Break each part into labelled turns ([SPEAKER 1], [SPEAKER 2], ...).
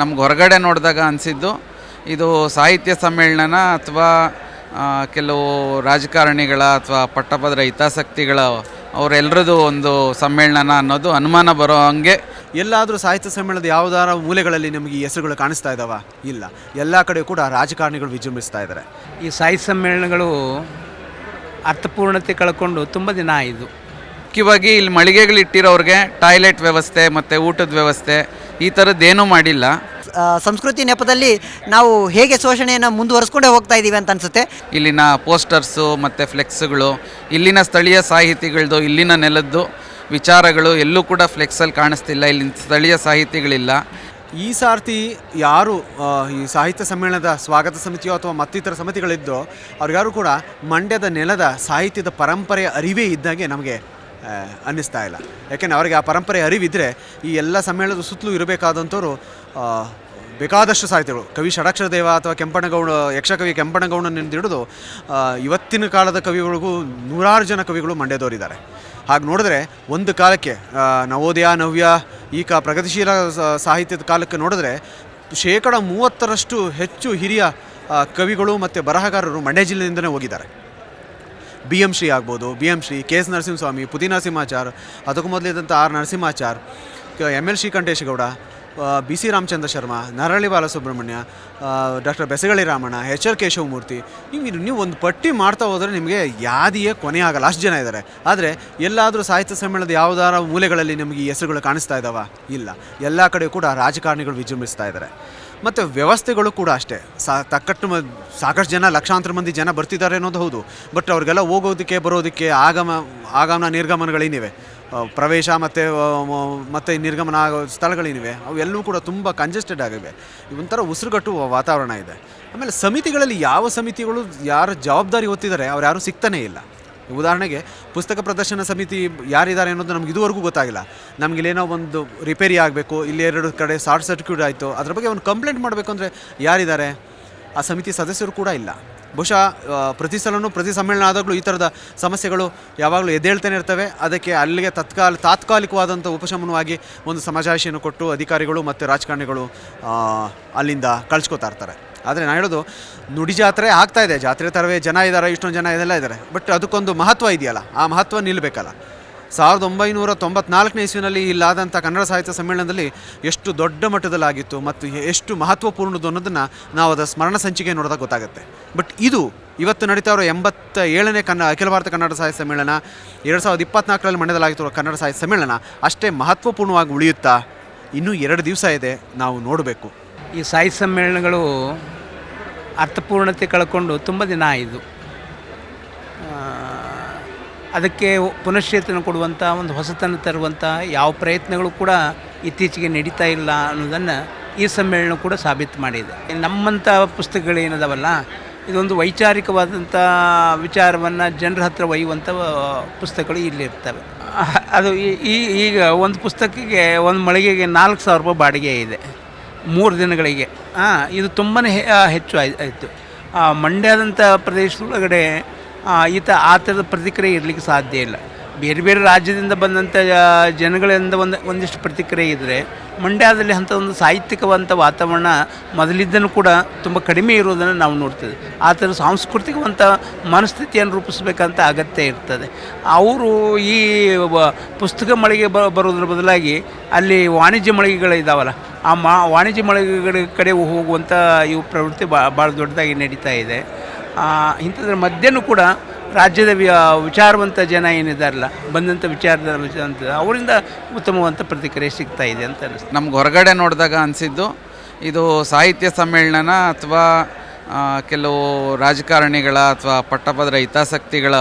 [SPEAKER 1] ನಮ್ಗೆ ಹೊರಗಡೆ ನೋಡಿದಾಗ ಅನಿಸಿದ್ದು ಇದು ಸಾಹಿತ್ಯ ಸಮ್ಮೇಳನ ಅಥವಾ ಕೆಲವು ರಾಜಕಾರಣಿಗಳ ಅಥವಾ ಪಟ್ಟಭದ್ರ ಹಿತಾಸಕ್ತಿಗಳ ಅವರೆಲ್ಲರದು ಒಂದು ಸಮ್ಮೇಳನ ಅನ್ನೋದು ಅನುಮಾನ ಬರೋ ಹಂಗೆ.
[SPEAKER 2] ಎಲ್ಲಾದರೂ ಸಾಹಿತ್ಯ ಸಮ್ಮೇಳನದ ಯಾವುದಾರ ಮೂಲೆಗಳಲ್ಲಿ ನಮಗೆ ಈ ಹೆಸರುಗಳು ಕಾಣಿಸ್ತಾ ಇದ್ದಾವ ಇಲ್ಲ. ಎಲ್ಲ ಕಡೆ ಕೂಡ ರಾಜಕಾರಣಿಗಳು ವಿಜೃಂಭಿಸ್ತಾ ಇದ್ದಾರೆ
[SPEAKER 3] ಈ ಸಾಹಿತ್ಯ ಸಮ್ಮೇಳನಗಳು ಅರ್ಥಪೂರ್ಣತೆ ಕಳ್ಕೊಂಡು ತುಂಬ ದಿನ ಆಯಿತು
[SPEAKER 1] ಮುಖ್ಯವಾಗಿ ಇಲ್ಲಿ ಮಳಿಗೆಗಳು ಇಟ್ಟಿರೋರಿಗೆ ಟಾಯ್ಲೆಟ್ ವ್ಯವಸ್ಥೆ ಮತ್ತು ಊಟದ ವ್ಯವಸ್ಥೆ ಈ ಥರದ್ದೇನೂ ಮಾಡಿಲ್ಲ.
[SPEAKER 4] ಸಂಸ್ಕೃತಿ ನೆಪದಲ್ಲಿ ನಾವು ಹೇಗೆ ಶೋಷಣೆಯನ್ನು ಮುಂದುವರಿಸ್ಕೊಂಡೇ ಹೋಗ್ತಾ ಇದ್ದೀವಿ ಅಂತ ಅನಿಸುತ್ತೆ?
[SPEAKER 1] ಇಲ್ಲಿನ ಪೋಸ್ಟರ್ಸು ಮತ್ತು ಫ್ಲೆಕ್ಸ್ಗಳು ಇಲ್ಲಿನ ಸ್ಥಳೀಯ ಸಾಹಿತಿಗಳದ್ದು ಇಲ್ಲಿನ ನೆಲದ್ದು ವಿಚಾರಗಳು ಎಲ್ಲೂ ಕೂಡ ಫ್ಲೆಕ್ಸಲ್ಲಿ ಕಾಣಿಸ್ತಿಲ್ಲ. ಇಲ್ಲಿನ ಸ್ಥಳೀಯ ಸಾಹಿತಿಗಳಿಲ್ಲ.
[SPEAKER 2] ಈ ಸಾರ್ತಿ ಯಾರು ಈ ಸಾಹಿತ್ಯ ಸಮ್ಮೇಳನದ ಸ್ವಾಗತ ಸಮಿತಿಯೋ ಅಥವಾ ಮತ್ತಿತರ ಸಮಿತಿಗಳಿದ್ದೋ ಅವ್ರಿಗಾರು ಕೂಡ ಮಂಡ್ಯದ ನೆಲದ ಸಾಹಿತ್ಯದ ಪರಂಪರೆಯ ಅರಿವೇ ಇದ್ದಾಗೆ ನಮಗೆ ಅನ್ನಿಸ್ತಾ ಇಲ್ಲ. ಯಾಕೆಂದರೆ ಅವರಿಗೆ ಆ ಪರಂಪರೆ ಅರಿವಿದ್ದರೆ ಈ ಎಲ್ಲ ಸಮ್ಮೇಳನದ ಸುತ್ತಲೂ ಇರಬೇಕಾದಂಥವ್ರು ಬೇಕಾದಷ್ಟು ಸಾಹಿತ್ಯಗಳು. ಕವಿ ಷಡಾಕ್ಷರ ದೇವ ಅಥವಾ ಕೆಂಪಣ್ಣಗೌಡ ಯಕ್ಷಕವಿ ಕೆಂಪಣ್ಣಗೌಡನಿಂದ ಹಿಡಿದು ಇವತ್ತಿನ ಕಾಲದ ಕವಿಗಳಿಗೂ ನೂರಾರು ಜನ ಕವಿಗಳು ಮಂಡ್ಯದವರಿದ್ದಾರೆ. ಹಾಗೆ ನೋಡಿದ್ರೆ ಒಂದು ಕಾಲಕ್ಕೆ ನವೋದಯ, ನವ್ಯ, ಈ ಕಾ ಪ್ರಗತಿಶೀಲ ಸಾಹಿತ್ಯದ ಕಾಲಕ್ಕೆ ನೋಡಿದ್ರೆ ಶೇಕಡ ಮೂವತ್ತರಷ್ಟು ಹೆಚ್ಚು ಹಿರಿಯ ಕವಿಗಳು ಮತ್ತು ಬರಹಗಾರರು ಮಂಡ್ಯ ಜಿಲ್ಲೆಯಿಂದಲೇ ಹೋಗಿದ್ದಾರೆ. ಬಿ ಎಂ ಶ್ರೀ ಆಗ್ಬೋದು B M Shri K S Narasimhaswamy ಪುದಿ Narasimhachar, ಅದಕ್ಕೂ ಮೊದಲಿದ್ದಂಥ R Narasimhachar M L Shrikanteshagowda B C Ramachandra Sharma Narali Balasubramanya doctor Besagali Ramanna H R Keshavamurthy ಹಿಂಗೆ ನೀವು ಒಂದು ಪಟ್ಟಿ ಮಾಡ್ತಾ ಹೋದರೆ ನಿಮಗೆ ಯಾದಿಯೇ ಕೊನೆ ಆಗಲ್ಲ, ಅಷ್ಟು ಜನ ಇದ್ದಾರೆ ಆದರೆ ಎಲ್ಲಾದರೂ ಸಾಹಿತ್ಯ ಸಮ್ಮೇಳನದ ಯಾವುದಾರ ಮೂಲೆಗಳಲ್ಲಿ ನಿಮಗೆ ಈ ಹೆಸರುಗಳು ಕಾಣಿಸ್ತಾ ಇದ್ದಾವ ಇಲ್ಲ. ಎಲ್ಲ ಕಡೆ ಕೂಡ ರಾಜಕಾರಣಿಗಳು ವಿಜೃಂಭಿಸ್ತಾ ಇದ್ದಾರೆ ಮತ್ತು ವ್ಯವಸ್ಥೆಗಳು ಕೂಡ ಅಷ್ಟೇ. ಸಾ, ತಕ್ಕಟ್ಟು ಮ, ಸಾಕಷ್ಟು ಜನ, ಲಕ್ಷಾಂತರ ಮಂದಿ ಜನ ಬರ್ತಿದ್ದಾರೆ ಅನ್ನೋದು ಹೌದು. ಬಟ್ ಅವ್ರಿಗೆಲ್ಲ ಹೋಗೋದಕ್ಕೆ, ಬರೋದಕ್ಕೆ ಆಗಮ, ಆಗಮನ ನಿರ್ಗಮನಗಳೇನಿವೆ. ಪ್ರವೇಶ ಮತ್ತು ಮತ್ತು ನಿರ್ಗಮನ ಆಗೋ ಸ್ಥಳಗಳೇನಿವೆ. ಅವೆಲ್ಲವೂ ಕೂಡ ತುಂಬ ಕಂಜೆಸ್ಟೆಡ್ ಆಗಿವೆ. ಒಂಥರ ಉಸಿರುಗಟ್ಟುವ ವಾತಾವರಣ ಇದೆ. ಆಮೇಲೆ ಸಮಿತಿಗಳಲ್ಲಿ ಯಾವ ಸಮಿತಿಗಳು, ಯಾರು ಜವಾಬ್ದಾರಿ ಹೊತ್ತಿದ್ದಾರೆ, ಅವ್ರು ಯಾರೂ ಸಿಗ್ತಾನೇ ಇಲ್ಲ. ಉದಾಹರಣೆಗೆ ಪುಸ್ತಕ ಪ್ರದರ್ಶನ ಸಮಿತಿ ಯಾರಿದ್ದಾರೆ ಅನ್ನೋದು ನಮ್ಗೆ ಇದುವರೆಗೂ ಗೊತ್ತಾಗಿಲ್ಲ. ನಮ್ಗೆ ಇಲ್ಲೇನೋ ಒಂದು ರಿಪೇರಿ ಆಗಬೇಕು, ಇಲ್ಲಿ ಎರಡು ಕಡೆ ಶಾರ್ಟ್ ಸರ್ಕ್ಯೂಟ್ ಆಯಿತು, ಅದ್ರ ಬಗ್ಗೆ ಒಂದು ಕಂಪ್ಲೇಂಟ್ ಮಾಡಬೇಕು ಅಂದರೆ ಯಾರಿದ್ದಾರೆ? ಆ ಸಮಿತಿ ಸದಸ್ಯರು ಕೂಡ ಇಲ್ಲ. ಬಹುಶಃ ಪ್ರತಿ ಸಲನೂ ಪ್ರತಿ ಸಮ್ಮೇಳನ ಆದಾಗಲೂ ಈ ಥರದ ಸಮಸ್ಯೆಗಳು ಯಾವಾಗಲೂ ಎದ್ದೇಳ್ತಾನೆ ಇರ್ತವೆ. ಅದಕ್ಕೆ ಅಲ್ಲಿಗೆ ತತ್ಕಾಲ, ತಾತ್ಕಾಲಿಕವಾದಂಥ ಉಪಶಮನವಾಗಿ ಒಂದು ಸಮಾಜಾಶಿಯನ್ನು ಕೊಟ್ಟು ಅಧಿಕಾರಿಗಳು ಮತ್ತು ರಾಜಕಾರಣಿಗಳು ಅಲ್ಲಿಂದ ಕಳ್ಸ್ಕೊತಾ ಇರ್ತಾರೆ. ಆದರೆ ನಾನು ಹೇಳೋದು, ನುಡಿ ಜಾತ್ರೆ ಆಗ್ತಾ ಇದೆ. ಜಾತ್ರೆ ಥರವೇ ಜನ ಇದ್ದಾರೆ ಇಷ್ಟೊಂದು ಜನ ಇದೆಲ್ಲ ಇದ್ದಾರೆ ಬಟ್ ಅದಕ್ಕೊಂದು ಮಹತ್ವ ಇದೆಯಲ್ಲ, ಆ ಮಹತ್ವ ನಿಲ್ಲಬೇಕಲ್ಲ ಸಾವಿರದ ಒಂಬೈನೂರ ತೊಂಬತ್ನಾಲ್ಕನೇ ಇಸ್ವಿನಲ್ಲಿ ಇಲ್ಲಾದಂಥ ಕನ್ನಡ ಸಾಹಿತ್ಯ ಸಮ್ಮೇಳನದಲ್ಲಿ ಎಷ್ಟು ದೊಡ್ಡ ಮಟ್ಟದಲ್ಲಾಗಿತ್ತು ಮತ್ತು ಎಷ್ಟು ಮಹತ್ವಪೂರ್ಣದ್ದು ಅನ್ನೋದನ್ನು ನಾವು ಅದರ ಸ್ಮರಣ ಸಂಚಿಕೆ ನೋಡಿದಾಗ ಗೊತ್ತಾಗುತ್ತೆ. ಬಟ್ ಇದು ಇವತ್ತು ನಡೀತಾ ಇರೋ ಎಂಬತ್ತ ಏಳನೇ ಕನ್ನಡ ಅಖಿಲ ಭಾರತ ಕನ್ನಡ ಸಾಹಿತ್ಯ ಸಮ್ಮೇಳನ, ಎರಡು ಸಾವಿರದ ಇಪ್ಪತ್ನಾಲ್ಕರಲ್ಲಿ ಮಂಡ್ಯದಲ್ಲಾಗಿರೋ ಕನ್ನಡ ಸಾಹಿತ್ಯ ಸಮ್ಮೇಳನ, ಅಷ್ಟೇ ಮಹತ್ವಪೂರ್ಣವಾಗಿ ಉಳಿಯುತ್ತಾ? ಇನ್ನೂ ಎರಡು ದಿವಸ ಇದೆ, ನಾವು ನೋಡಬೇಕು.
[SPEAKER 3] ಈ ಸಾಹಿತ್ಯ ಸಮ್ಮೇಳನಗಳು ಅರ್ಥಪೂರ್ಣತೆ ಕಳ್ಕೊಂಡು ತುಂಬ ದಿನ ಆಯಿತು ಅದಕ್ಕೆ ಪುನಶ್ಚೇತನ ಕೊಡುವಂಥ, ಒಂದು ಹೊಸತನ ತರುವಂಥ ಯಾವ ಪ್ರಯತ್ನಗಳು ಕೂಡ ಇತ್ತೀಚೆಗೆ ನಡೀತಾ ಇಲ್ಲ ಅನ್ನೋದನ್ನು ಈ ಸಮ್ಮೇಳನ ಕೂಡ ಸಾಬೀತು ಮಾಡಿದೆ. ನಮ್ಮಂಥ ಪುಸ್ತಕಗಳೇನದವಲ್ಲ ಇದೊಂದು ವೈಚಾರಿಕವಾದಂಥ ವಿಚಾರವನ್ನು ಜನರ ಹತ್ರ ಒಯ್ಯುವಂಥ ಪುಸ್ತಕಗಳು ಇಲ್ಲಿರ್ತವೆ ಅದು ಈ, ಈಗ ಒಂದು ಪುಸ್ತಕಕ್ಕೆ ಒಂದು ಮಳಿಗೆಗೆ ನಾಲ್ಕು ಸಾವಿರ ರೂಪಾಯಿ ಬಾಡಿಗೆ ಇದೆ. ಮೂರು ದಿನಗಳಿಗೆ. ಇದು ತುಂಬಾ ಹೆಚ್ಚು ಆಯ್- ಆಯಿತು. ಮಂಡ್ಯದಂಥ ಪ್ರದೇಶದೊಳಗಡೆ ಈತ ಆ ಥರದ ಪ್ರತಿಕ್ರಿಯೆ ಇರಲಿಕ್ಕೆ ಸಾಧ್ಯ ಇಲ್ಲ. ಬೇರೆ ಬೇರೆ ರಾಜ್ಯದಿಂದ ಬಂದಂಥ ಜನಗಳಿಂದ ಒಂದು, ಒಂದಿಷ್ಟು ಪ್ರತಿಕ್ರಿಯೆ ಇದ್ದರೆ ಮಂಡ್ಯದಲ್ಲಿ ಅಂಥ ಒಂದು ಸಾಹಿತ್ಯಿಕವಂಥ ವಾತಾವರಣ ಮೊದಲಿದ್ದನ್ನು ಕೂಡ ತುಂಬ ಕಡಿಮೆ ಇರೋದನ್ನು ನಾವು ನೋಡ್ತೇವೆ. ಆ ಥರ ಸಾಂಸ್ಕೃತಿಕವಂಥ ಮನಸ್ಥಿತಿಯನ್ನು ರೂಪಿಸಬೇಕಂತ ಅಗತ್ಯ ಇರ್ತದೆ. ಅವರು ಈ ಪುಸ್ತಕ ಮಳಿಗೆ ಬ ಬರೋದ್ರ ಬದಲಾಗಿ ಅಲ್ಲಿ ವಾಣಿಜ್ಯ ಮಳಿಗೆಗಳಿದ್ದಾವಲ್ಲ ಆ ಮಾ, ವಾಣಿಜ್ಯ ಮಳಿಗೆಗಳ ಕಡೆ ಹೋಗುವಂಥ ಇವು ಪ್ರವೃತ್ತಿ ಭಾಳ ದೊಡ್ಡದಾಗಿ ನಡೀತಾ ಇದೆ. ಇಂಥದ್ರ ಮಧ್ಯನೂ ಕೂಡ ರಾಜ್ಯದ ವಿಚಾರವಂತ ಜನ ಏನಿದಾರಲ್ಲ ಬಂದಂಥ ವಿಚಾರದ ಅವರಿಂದ ಉತ್ತಮವಂತ ಪ್ರತಿಕ್ರಿಯೆ ಸಿಗ್ತಾ ಇದೆ ಅಂತ ಅನಿಸ್ತು
[SPEAKER 1] ನಮ್ಗೆ ಹೊರಗಡೆ ನೋಡಿದಾಗ ಅನಿಸಿದ್ದು, ಇದು ಸಾಹಿತ್ಯ ಸಮ್ಮೇಳನ ಅಥವಾ ಕೆಲವು ರಾಜಕಾರಣಿಗಳ ಅಥವಾ ಪಟ್ಟಭದ್ರ ಹಿತಾಸಕ್ತಿಗಳ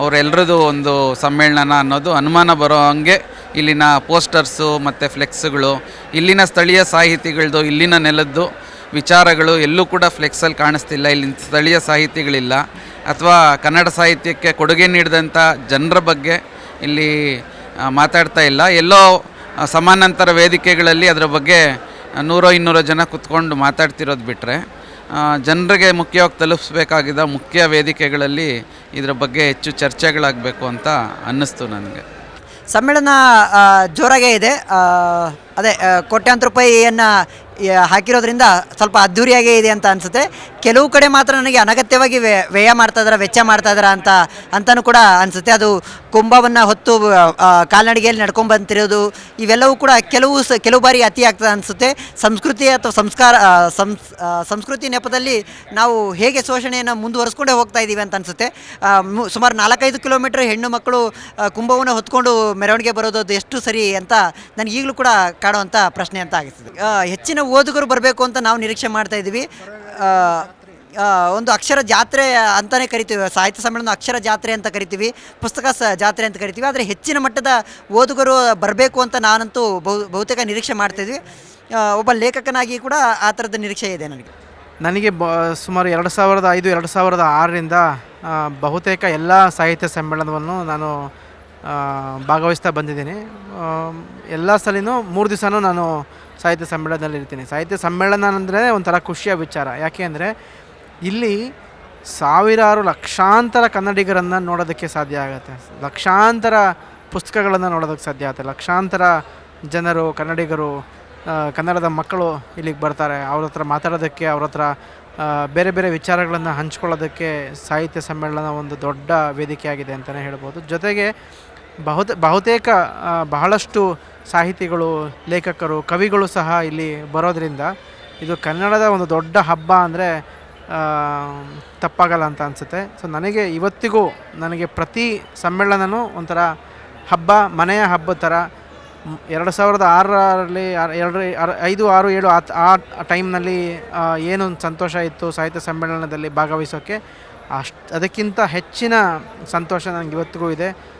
[SPEAKER 1] ಅವರೆಲ್ಲರದು ಒಂದು ಸಮ್ಮೇಳನ ಅನ್ನೋದು ಅನುಮಾನ ಬರೋ ಹಂಗೆ ಇಲ್ಲಿನ ಪೋಸ್ಟರ್ಸು ಮತ್ತು ಫ್ಲೆಕ್ಸ್ಗಳು, ಇಲ್ಲಿನ ಸ್ಥಳೀಯ ಸಾಹಿತಿಗಳದ್ದು ಇಲ್ಲಿನ ನೆಲದ್ದು ವಿಚಾರಗಳು ಎಲ್ಲೂ ಕೂಡ ಫ್ಲೆಕ್ಸಲ್ಲಿ ಕಾಣಿಸ್ತಿಲ್ಲ, ಇಲ್ಲಿನ ಸ್ಥಳೀಯ ಸಾಹಿತಿಗಳಿಲ್ಲ. ಅಥವಾ ಕನ್ನಡ ಸಾಹಿತ್ಯಕ್ಕೆ ಕೊಡುಗೆ ನೀಡಿದಂಥ ಜನರ ಬಗ್ಗೆ ಇಲ್ಲಿ ಮಾತಾಡ್ತಾ ಇಲ್ಲ. ಎಲ್ಲೋ ಸಮಾನಾಂತರ ವೇದಿಕೆಗಳಲ್ಲಿ ಅದರ ಬಗ್ಗೆ ನೂರೋ ಇನ್ನೂರೋ ಜನ ಕುತ್ಕೊಂಡು ಮಾತಾಡ್ತಿರೋದು ಬಿಟ್ಟರೆ ಜನರಿಗೆ ಮುಖ್ಯವಾಗಿ ತಲುಪಿಸ್ಬೇಕಾಗಿದ್ದ ಮುಖ್ಯ ವೇದಿಕೆಗಳಲ್ಲಿ ಇದರ ಬಗ್ಗೆ ಹೆಚ್ಚು ಚರ್ಚೆಗಳಾಗಬೇಕು ಅಂತ ಅನ್ನಿಸ್ತು ನನಗೆ.
[SPEAKER 4] ಸಮ್ಮೇಳನ ಜೋರಾಗೇ ಇದೆ. ಅದೇ ಕೋಟ್ಯಾಂತರ ರೂಪಾಯಿಯನ್ನು ಹಾಕಿರೋದ್ರಿಂದ ಸ್ವಲ್ಪ ಅದ್ಧೂರಿಯಾಗೇ ಇದೆ ಅಂತ ಅನಿಸುತ್ತೆ. ಕೆಲವು ಕಡೆ ಮಾತ್ರ ನನಗೆ ಅನಗತ್ಯವಾಗಿ ವ್ಯ- ವ್ಯಯ ಮಾಡ್ತಾ ಇದ್ದಾರೆ ವೆಚ್ಚ ಮಾಡ್ತಾ ಇದ್ದಾರೆ ಅಂತ ಅಂತಲೂ ಕೂಡ ಅನಿಸುತ್ತೆ. ಅದು ಕುಂಭವನ್ನು ಹೊತ್ತು ಕಾಲ್ನಡಿಗೆಯಲ್ಲಿ ನಡ್ಕೊಂಡು ಬಂತಿರೋದು, ಇವೆಲ್ಲವೂ ಕೂಡ ಕೆಲವು ಸ, ಕೆಲವು ಬಾರಿ ಅತಿ ಆಗ್ತದೆ ಅನಿಸುತ್ತೆ. ಸಂಸ್ಕೃತಿ ಅಥವಾ ಸಂಸ್ಕಾರ ಸಂಸ್ ಸಂಸ್ಕೃತಿ ನೆಪದಲ್ಲಿ ನಾವು ಹೇಗೆ ಶೋಷಣೆಯನ್ನು ಮುಂದುವರಿಸ್ಕೊಂಡೇ ಹೋಗ್ತಾ ಇದ್ದೀವಿ ಅಂತ ಅನಿಸುತ್ತೆ. ಸುಮಾರು ನಾಲ್ಕೈದು ಕಿಲೋಮೀಟರ್ ಹೆಣ್ಣು ಮಕ್ಕಳು ಕುಂಭವನ್ನು ಹೊತ್ಕೊಂಡು ಮೆರವಣಿಗೆ ಬರೋದು ಅದು ಎಷ್ಟು ಸರಿ ಅಂತ ನನಗೆ ಈಗಲೂ ಕೂಡ ಕಾಡುವಂಥ ಪ್ರಶ್ನೆ ಅಂತ ಆಗಿರ್ತದೆ. ಹೆಚ್ಚಿನ ಓದುಗರು ಬರಬೇಕು ಅಂತ ನಾವು ನಿರೀಕ್ಷೆ ಮಾಡ್ತಾ ಇದ್ದೀವಿ. ಒಂದು ಅಕ್ಷರ ಜಾತ್ರೆ ಅಂತಲೇ ಕರಿತೀವಿ. ಸಾಹಿತ್ಯ ಸಮ್ಮೇಳನ ಅಕ್ಷರ ಜಾತ್ರೆ ಅಂತ ಕರಿತೀವಿ. ಪುಸ್ತಕ ಸ ಜಾತ್ರೆ ಅಂತ ಕರಿತೀವಿ. ಆದರೆ ಹೆಚ್ಚಿನ ಮಟ್ಟದ ಓದುಗರು ಬರಬೇಕು ಅಂತ ನಾನಂತೂ ಬಹು, ಬಹುತೇಕ ನಿರೀಕ್ಷೆ ಮಾಡ್ತಾಯಿದ್ವಿ ಒಬ್ಬ ಲೇಖಕನಾಗಿ ಕೂಡ ಆ ಥರದ ನಿರೀಕ್ಷೆ ಇದೆ ನನಗೆ.
[SPEAKER 5] ನನಗೆ ಬ, ಸುಮಾರು ಎರಡು ಸಾವಿರದ ಐದು, ಎರಡು ಸಾವಿರದ ಆರರಿಂದ ಬಹುತೇಕ ಎಲ್ಲ ಸಾಹಿತ್ಯ ಸಮ್ಮೇಳನವನ್ನು ನಾನು ಭಾಗವಹಿಸ್ತಾ ಬಂದಿದ್ದೀನಿ. ಎಲ್ಲ ಸಲಿನೂ ಮೂರು ದಿವಸನೂ ನಾನು ಸಾಹಿತ್ಯ ಸಮ್ಮೇಳನದಲ್ಲಿ ಇರ್ತೀನಿ. ಸಾಹಿತ್ಯ ಸಮ್ಮೇಳನ ಅಂದರೆ ಒಂಥರ ಖುಷಿಯ ವಿಚಾರ. ಯಾಕೆ ಅಂದರೆ ಇಲ್ಲಿ ಸಾವಿರಾರು ಲಕ್ಷಾಂತರ ಕನ್ನಡಿಗರನ್ನು ನೋಡೋದಕ್ಕೆ ಸಾಧ್ಯ ಆಗುತ್ತೆ. ಲಕ್ಷಾಂತರ ಪುಸ್ತಕಗಳನ್ನು ನೋಡೋದಕ್ಕೆ ಸಾಧ್ಯ ಆಗುತ್ತೆ. ಲಕ್ಷಾಂತರ ಜನರು, ಕನ್ನಡಿಗರು ಕನ್ನಡದ ಮಕ್ಕಳು ಇಲ್ಲಿಗೆ ಬರ್ತಾರೆ. ಅವ್ರ ಹತ್ರ ಮಾತಾಡೋದಕ್ಕೆ, ಅವ್ರ ಹತ್ರ ಬೇರೆ ಬೇರೆ ವಿಚಾರಗಳನ್ನು ಹಂಚ್ಕೊಳ್ಳೋದಕ್ಕೆ ಸಾಹಿತ್ಯ ಸಮ್ಮೇಳನ ಒಂದು ದೊಡ್ಡ ವೇದಿಕೆಯಾಗಿದೆ ಅಂತಲೇ ಹೇಳ್ಬೋದು. ಜೊತೆಗೆ ಬಹುತ, ಬಹುತೇಕ ಬಹಳಷ್ಟು ಸಾಹಿತಿಗಳು, ಲೇಖಕರು, ಕವಿಗಳು ಸಹ ಇಲ್ಲಿ ಬರೋದ್ರಿಂದ ಇದು ಕನ್ನಡದ ಒಂದು ದೊಡ್ಡ ಹಬ್ಬ ಅಂದರೆ ತಪ್ಪಾಗಲ್ಲ ಅಂತ ಅನಿಸುತ್ತೆ. ಸೊ ನನಗೆ ಇವತ್ತಿಗೂ ನನಗೆ ಪ್ರತಿ ಸಮ್ಮೇಳನನೂ ಒಂಥರ ಹಬ್ಬ, ಮನೆಯ ಹಬ್ಬದ ಥರ ಎರಡು ಸಾವಿರದ ಆರರಲ್ಲಿ ಆರ್- ಎರಡು ಐದು, ಆರು, ಏಳು ಆ ಆ ಟೈಮ್ನಲ್ಲಿ ಏನು ಸಂತೋಷ ಇತ್ತು ಸಾಹಿತ್ಯ ಸಮ್ಮೇಳನದಲ್ಲಿ ಭಾಗವಹಿಸೋಕ್ಕೆ ಅಷ್ಟು ಅದಕ್ಕಿಂತ ಹೆಚ್ಚಿನ ಸಂತೋಷ ನನಗೆ ಇವತ್ತಿಗೂ ಇದೆ.